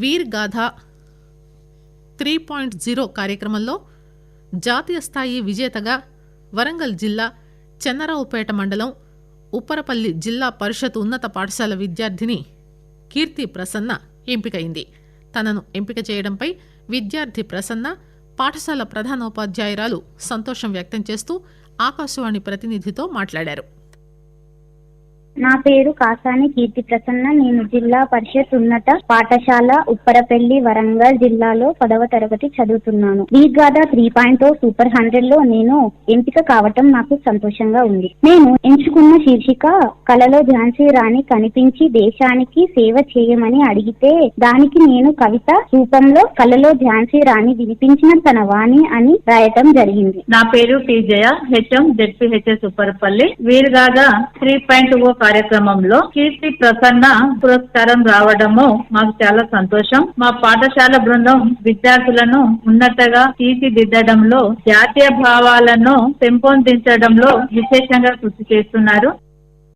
వీర్ గాథ three point zero కార్యక్రమంలో జాతీయ స్థాయి విజేతగా వరంగల్ జిల్లా చెన్నరావుపేట మండలం ఉప్పరపల్లి జిల్లా పరిషత్ ఉన్నత పాఠశాల విద్యార్థిని కీర్తి ప్రసన్న ఎంపికైంది. తనను ఎంపిక చేయడంపై విద్యార్థి ప్రసన్న పాఠశాల ప్రధానోపాధ్యాయురాలు సంతోషం వ్యక్తం చేస్తూ ఆకాశవాణి ప్రతినిధితో మాట్లాడారు. నా పేరు కాసాని కీర్తి ప్రసన్న. నేను జిల్లా పరిషత్ ఉన్నత పాఠశాల ఉప్పరపల్లి వరంగల్ జిల్లాలో పదవ తరగతి చదువుతున్నాను. వీగాదా త్రీ పాయింట్ సూపర్ హండ్రెడ్లో నేను ఎంపిక కావటం నాకు సంతోషంగా ఉంది. నేను ఎంచుకున్న శీర్షిక కలలో ఝాన్సీ రాణి కనిపించి దేశానికి సేవ చేయమని అడిగితే దానికి నేను కవిత రూపంలో కలలో ఝాన్సీ రాణి వినిపించిన తన వాణి అని రాయటం జరిగింది. నా పేరు T Jaya HM ZPHS Upparapalli. వీరుగాగా త్రీ పాయింట్ ఓ కార్యక్రమంలో కీర్తి ప్రసన్న పురస్కారం రావడము మాకు చాలా సంతోషం. మా పాఠశాల బృందం విద్యార్థులను ఉన్నతగా తీర్చిదిద్దడంలో జాతీయ భావాలను పెంపొందించడంలో విశేషంగా కృషి చేస్తున్నారు.